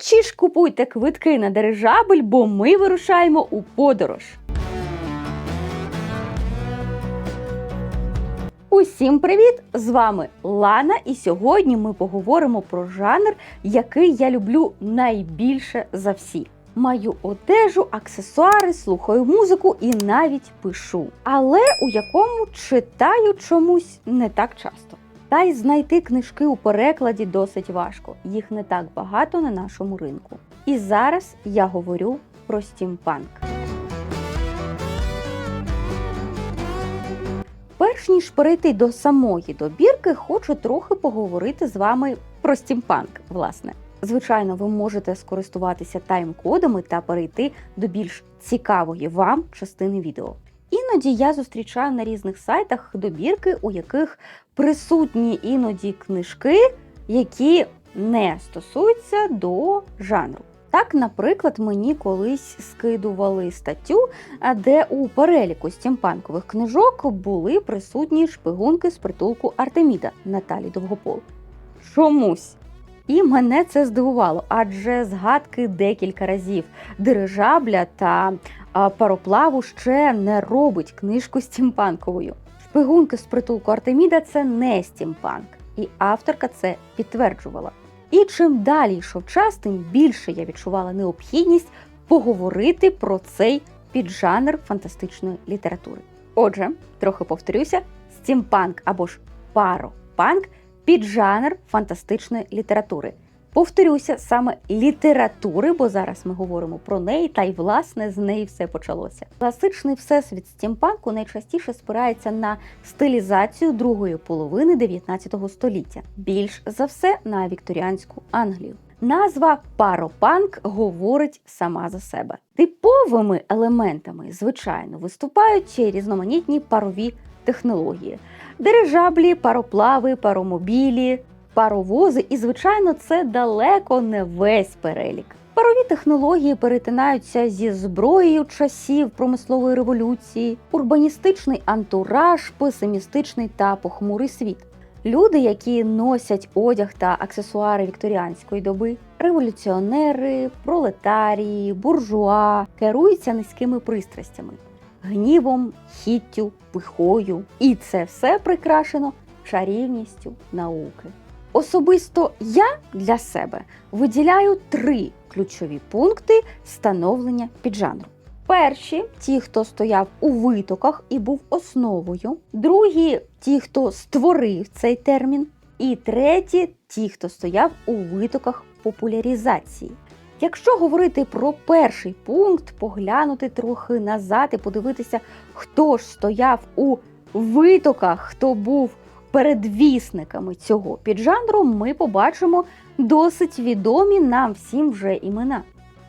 Швидші ж купуйте квитки на дирижабель, бо ми вирушаємо у подорож. Усім привіт! З вами Лана, і сьогодні ми поговоримо про жанр, який я люблю найбільше за всі. Маю одежу, аксесуари, слухаю музику і навіть пишу, але у якому читаю чомусь не так часто. Та й знайти книжки у перекладі досить важко. Їх не так багато на нашому ринку. І зараз я говорю про стімпанк. Перш ніж перейти до самої добірки, хочу трохи поговорити з вами про стімпанк. Власне, звичайно, ви можете скористуватися тайм-кодами та перейти до більш цікавої вам частини відео. Іноді я зустрічаю на різних сайтах добірки, у яких присутні іноді книжки, які не стосуються до жанру. Так, наприклад, мені колись скидували статтю, де у переліку стімпанкових книжок були присутні шпигунки з притулку Артеміда Наталі Довгопол. Чомусь. І мене це здивувало, адже згадки декілька разів дирижабля та пароплаву ще не робить книжку стімпанковою. Шпигунки з притулку Артеміда це не стімпанк, і авторка це підтверджувала. І чим далі йшов час, тим більше я відчувала необхідність поговорити про цей піджанр фантастичної літератури. Отже, трохи повторюся: стімпанк або ж паропанк піджанр фантастичної літератури. Повторюся, саме літератури, бо зараз ми говоримо про неї, та й власне з неї все почалося. Класичний всесвіт стімпанку найчастіше спирається на стилізацію другої половини 19 століття, більш за все на вікторіанську Англію. Назва паропанк говорить сама за себе. Типовими елементами, звичайно, виступають різноманітні парові технології: дирижаблі, пароплави, паромобілі, паровози, і, звичайно, це далеко не весь перелік. Парові технології перетинаються зі зброєю часів промислової революції, урбаністичний антураж, песимістичний та похмурий світ. Люди, які носять одяг та аксесуари вікторіанської доби, революціонери, пролетарії, буржуа, керуються низькими пристрастями, гнівом, хіттю, пихою. І це все прикрашено чарівністю науки. Особисто я для себе виділяю три ключові пункти становлення піджанру. Перші ті, хто стояв у витоках і був основою, другі ті, хто створив цей термін, і треті ті, хто стояв у витоках популяризації. Якщо говорити про перший пункт, поглянути трохи назад і подивитися, хто ж стояв у витоках, хто був передвісниками цього піджанру, ми побачимо досить відомі нам всім вже імена.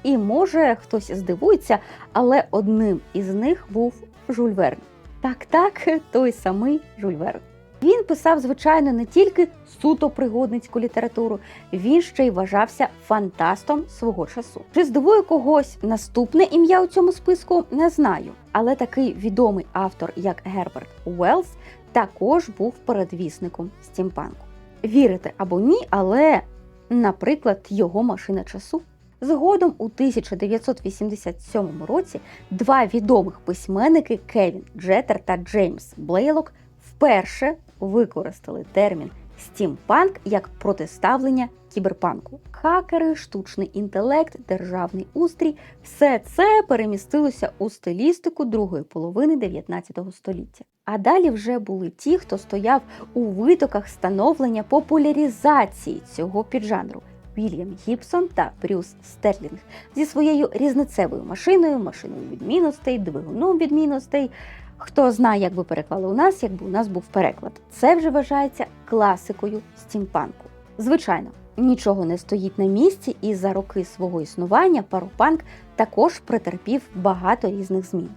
І може хтось здивується, але одним із них був Жюль Верн. Так, так, той самий Жюль Верн. Він писав, звичайно, не тільки суто пригодницьку літературу, він ще й вважався фантастом свого часу. Чи здивує когось наступне ім'я у цьому списку, не знаю. Але такий відомий автор, як Герберт Уеллс, також був передвісником стімпанку. Вірите або ні, але, наприклад, його машина часу. Згодом у 1987 році два відомих письменники Кевін Джеттер та Джеймс Блейлок вперше використали термін стімпанк як протиставлення кіберпанку. Хакери, штучний інтелект, державний устрій все це перемістилося у стилістику другої половини 19 століття. А далі вже були ті, хто стояв у витоках становлення популяризації цього піджанру. Вільям Гібсон та Брюс Стерлінг зі своєю різницевою машиною, машиною відмінностей, двигуном відмінностей. Хто знає, як би переклали у нас, якби у нас був переклад. Це вже вважається класикою стімпанку. Звичайно, нічого не стоїть на місці, і за роки свого існування паропанк також претерпів багато різних змін.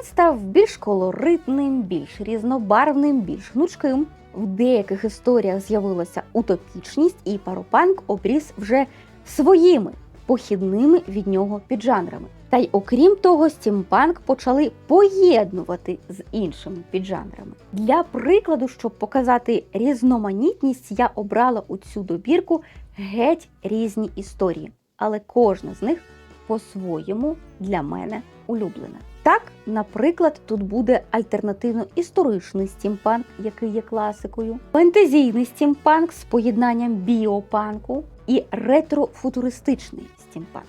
Він став більш колоритним, більш різнобарвним, більш гнучким. В деяких історіях з'явилася утопічність, і паропанк обріз вже своїми похідними від нього піджанрами. Та й окрім того, стімпанк почали поєднувати з іншими піджанрами. Для прикладу, щоб показати різноманітність, я обрала у цю добірку геть різні історії. але кожна з них по-своєму для мене улюблена. Так, наприклад, тут буде альтернативно-історичний стімпанк, який є класикою, фентезійний стімпанк з поєднанням біопанку і ретро-футуристичний стімпанк.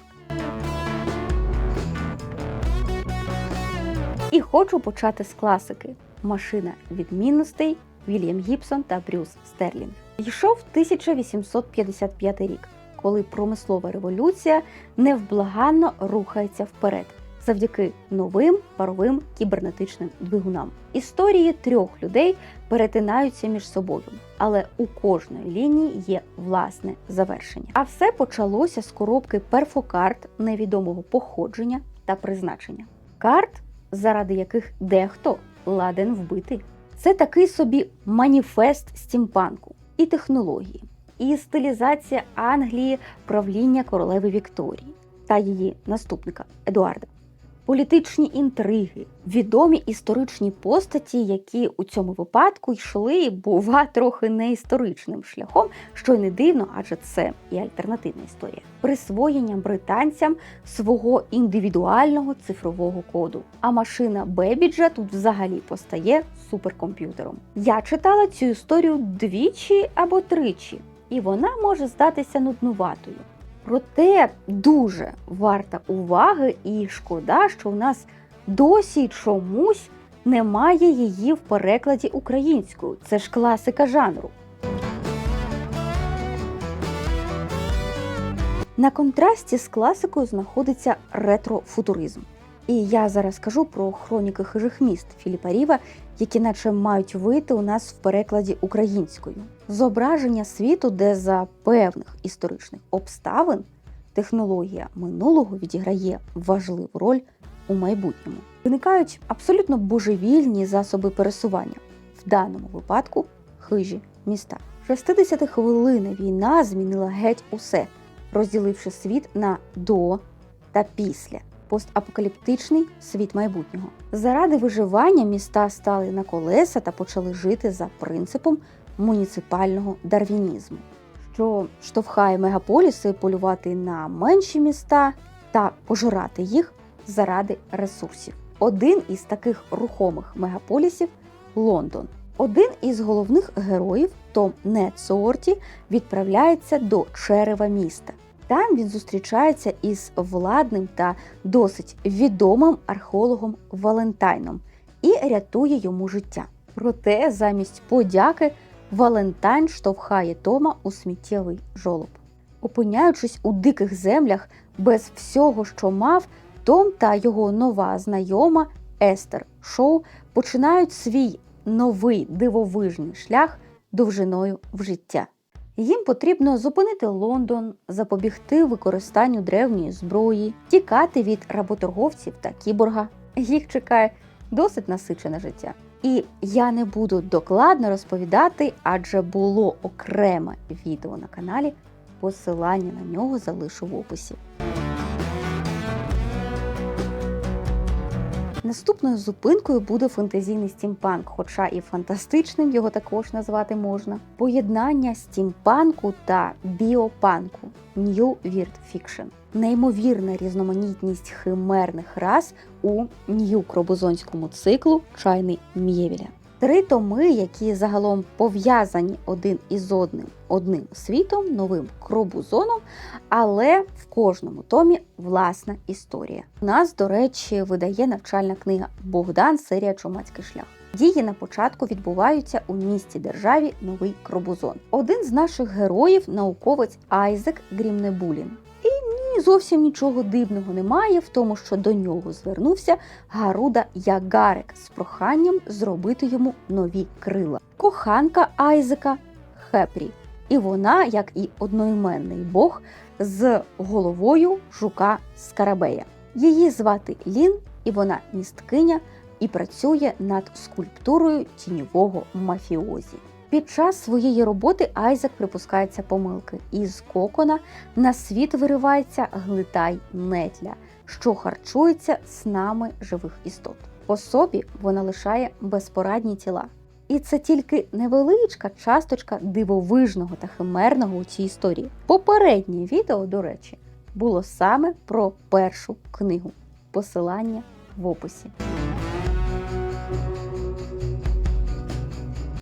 І хочу почати з класики: Машина відмінностей Вільям Гібсон та Брюс Стерлінг. Йшов 1855 рік, коли промислова революція невблаганно рухається вперед завдяки новим паровим кібернетичним двигунам. Історії трьох людей перетинаються між собою, але у кожної лінії є власне завершення. А все почалося з коробки перфокарт невідомого походження та призначення. Карт, заради яких дехто ладен вбити. Це такий собі маніфест стімпанку і технології, і стилізація Англії правління королеви Вікторії та її наступника Едуарда. Політичні інтриги, відомі історичні постаті, які у цьому випадку йшли, бува, трохи не історичним шляхом, що й не дивно, адже це і альтернативна історія. Присвоєння британцям свого індивідуального цифрового коду. А машина Бебіджа тут взагалі постає суперкомп'ютером. Я читала цю історію двічі або тричі, і вона може здатися нуднуватою. Проте дуже варта уваги, і шкода, що у нас досі чомусь немає її в перекладі українською. Це ж класика жанру. На контрасті з класикою знаходиться ретрофутуризм. І я зараз кажу про хроніки хижих міст Філіпа Ріва, які наче мають вийти у нас в перекладі українською. Зображення світу, де за певних історичних обставин технологія минулого відіграє важливу роль у майбутньому. Виникають абсолютно божевільні засоби пересування, в даному випадку хижі міста. 60 хвилина війна змінила геть усе, розділивши світ на до та після постапокаліптичний світ майбутнього. Заради виживання міста стали на колеса та почали жити за принципом муніципального дарвінізму, що штовхає мегаполіси полювати на менші міста та пожирати їх заради ресурсів. Один із таких рухомих мегаполісів Лондон. Один із головних героїв Том Нетсуорті відправляється до черева міста. Там він зустрічається із владним та досить відомим археологом Валентайном і рятує йому життя. Проте, замість подяки, Валентайн штовхає Тома у сміттєвий жолоб. Опиняючись у диких землях без всього, що мав, Том та його нова знайома Естер Шоу починають свій новий дивовижний шлях довжиною в життя. Їм потрібно зупинити Лондон, запобігти використанню древньої зброї, тікати від работорговців та кіборга. Їх чекає досить насичене життя. І я не буду докладно розповідати, адже було окреме відео на каналі. Посилання на нього залишу в описі. Наступною зупинкою буде фентезійний стімпанк, хоча і фантастичним його також назвати можна. Поєднання стімпанку та біопанку New Weird Fiction. Неймовірна різноманітність химерних рас у нью-кробозонському циклу Чайни Мєвіля. Три томи, які загалом пов'язані один із одним одним світом, новим кробузоном, але в кожному томі власна історія. У нас, до речі, видає навчальна книга Богдан, серія Чумацький шлях. Дії на початку відбуваються у місті державі Новий Кробузон. Один з наших героїв науковець Айзек Грімнебулін. Зовсім нічого дивного немає в тому, що до нього звернувся Гаруда Ягарек з проханням зробити йому нові крила. Коханка Айзека Хепрі. І вона, як і одноіменний бог, з головою жука Скарабея. Її звати Лін, і вона місткиня і працює над скульптурою тіньового мафіозі. Під час своєї роботи Айзек припускається помилки, і з кокона на світ виривається глитай нетля, що харчується снами живих істот. По собі вона лишає безпорадні тіла. І це тільки невеличка часточка дивовижного та химерного у цій історії. Попереднє відео, до речі, було саме про першу книгу. Посилання в описі.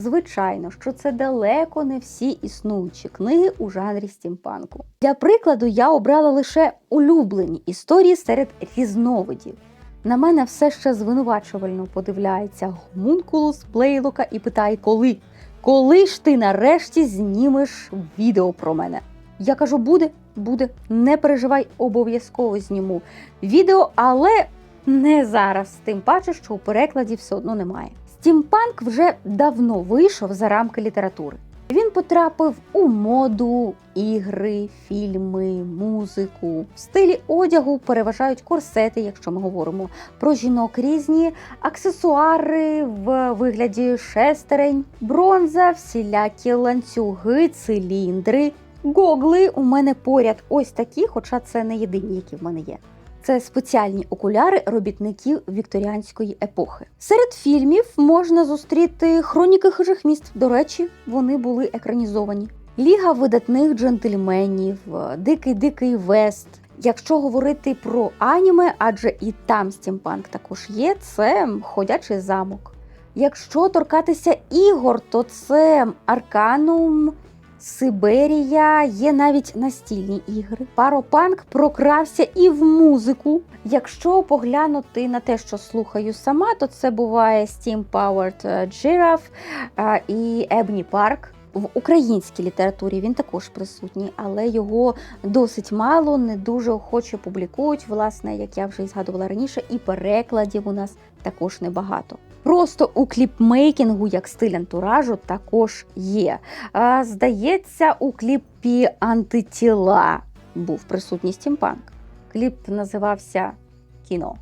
Звичайно, що це далеко не всі існуючі книги у жанрі стімпанку. Для прикладу, я обрала лише улюблені історії серед різновидів. На мене все ще звинувачувально подивляється гомункулус Плейлока і питає, коли? Коли ж ти нарешті знімеш відео про мене? Я кажу, буде, буде, не переживай, обов'язково зніму відео, але не зараз, тим паче, що у перекладі все одно немає. Стімпанк вже давно вийшов за рамки літератури. Він потрапив у моду, ігри, фільми, музику. В стилі одягу переважають корсети, якщо ми говоримо про жінок різні, аксесуари в вигляді шестерень, бронза, всілякі ланцюги, циліндри. Гогли у мене поряд ось такі, хоча це не єдині, які в мене є. Це спеціальні окуляри робітників вікторіанської епохи. Серед фільмів можна зустріти хроніки хижих міст. До речі, вони були екранізовані. Ліга видатних джентльменів, Дикий Дикий Вест. Якщо говорити про аніме, адже і там стімпанк також є, це ходячий замок. Якщо торкатися ігор, то це Арканум, Сиберія, є навіть настільні ігри. Паропанк прокрався і в музику. Якщо поглянути на те, що слухаю сама, то це буває Steam Powered Giraffe е, і Ebony Park. В українській літературі він також присутній, але його досить мало, не дуже охоче публікують. Власне, як я вже і згадувала раніше, і перекладів у нас також небагато. Просто у кліпмейкінгу, як стиль антуражу, також є. Здається, у кліпі антитіла був присутній стімпанк. Кліп називався Кіно.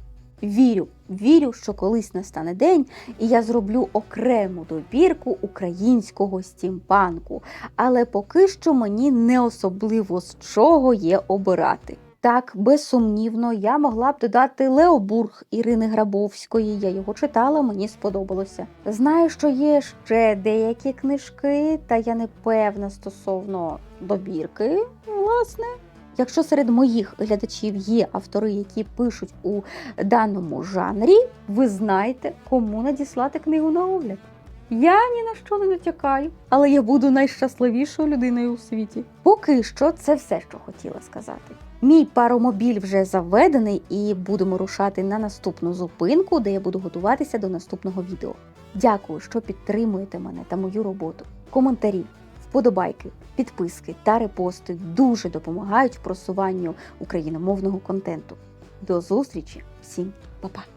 Вірю, вірю, що колись настане день, і я зроблю окрему добірку українського стімпанку. Але поки що мені не особливо з чого є обирати. Так, безсумнівно, я могла б додати Леобург Ірини Грабовської. Я його читала, мені сподобалося. Знаю, що є ще деякі книжки, та я не певна стосовно добірки, власне. Якщо серед моїх глядачів є автори, які пишуть у даному жанрі, ви знаєте, кому надіслати книгу на огляд. Я ні на що не натякаю, але я буду найщасливішою людиною у світі. Поки що це все, що хотіла сказати. Мій паромобіль вже заведений, і будемо рушати на наступну зупинку, де я буду готуватися до наступного відео. Дякую, що підтримуєте мене та мою роботу. Коментарі, вподобайки, підписки та репости дуже допомагають просуванню україномовного контенту. До зустрічі! Всім па-па!